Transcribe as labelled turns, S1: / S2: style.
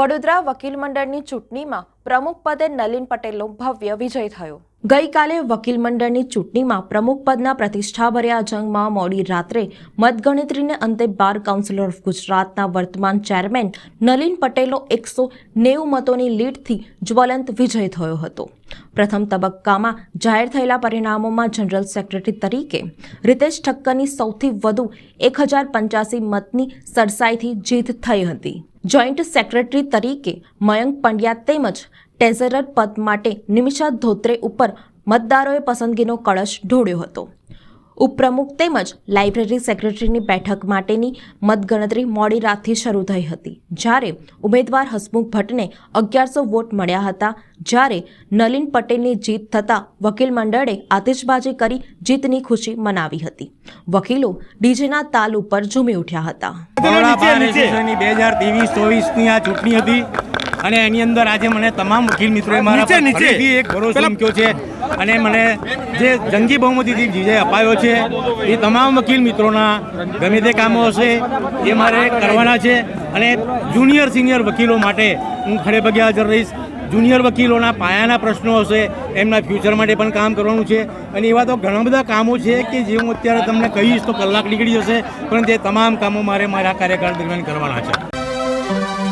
S1: વડોદરા વકીલ મંડળની ચૂંટણીમાં પ્રમુખ પદે નલિન પટેલનો ભવ્ય વિજય થયો. ગઈકાલે વકીલ મંડળની ચૂંટણીમાં પ્રમુખ પદના પ્રતિષ્ઠાભર્યા જંગમાં મોડી રાત્રે મતગણતરીને અંતે બાર કાઉન્સિલ ઓફ ગુજરાતના વર્તમાન ચેરમેન નલિન પટેલનો એકસો નેવું મતોની લીડથી જ્વલંત વિજય થયો હતો. પ્રથમ તબક્કામાં જાહેર થયેલા પરિણામોમાં જનરલ સેક્રેટરી તરીકે રિતેશ ઠક્કરની સૌથી વધુ એક હજાર પંચ્યાસી મતની સરસાઈથી જીત થઈ હતી. જોઈન્ટ સેક્રેટરી તરીકે મયંક પંડ્યા તેમજ ટેઝરર પદ માટે નિમિષા ધોત્રે ઉપર મતદારોએ પસંદગીનો કળશ ઢોળ્યો હતો. ઉપપ્રમુખ તેમજ લાઇબ્રેરી સેક્રેટરીની બેઠક માટેની મતગણતરી મોડી રાતથી શરૂ થઈ હતી. જ્યારે ઉમેદવાર હસમુખ ભટ્ટને અગિયારસો વોટ મળ્યા હતા, જ્યારે નલિન પટેલની જીત થતાં વકીલ મંડળે આતિશબાજી કરી જીતની ખુશી મનાવી હતી. વકીલો ડીજેના તાલ ઉપર ઝૂમી ઉઠ્યા હતા.
S2: બે હજાર ચોવીસની આ ચૂંટણી હતી અને એની અંદર આજે મને તમામ વકીલ મિત્રોએ મારા નીચે. એક ભરોસો મૂક્યો છે અને મને જે જંગી બહુમતીથી વિજય અપાયો છે એ તમામ વકીલ મિત્રોના ગમે તે કામો હશે એ મારે કરવાના છે. અને જુનિયર સિનિયર વકીલો માટે હું ખડે પગે હાજર રહીશ. જુનિયર વકીલોના પાયાના પ્રશ્નો હશે એમના ફ્યુચર માટે પણ કામ કરવાનું છે. અને એવા તો ઘણા બધા કામો છે કે જે હું અત્યારે તમને કહીશ તો કલાક નીકળી જશે પણ તે તમામ કામો મારે મારા કાર્યકાળ દરમિયાન કરવાના છે.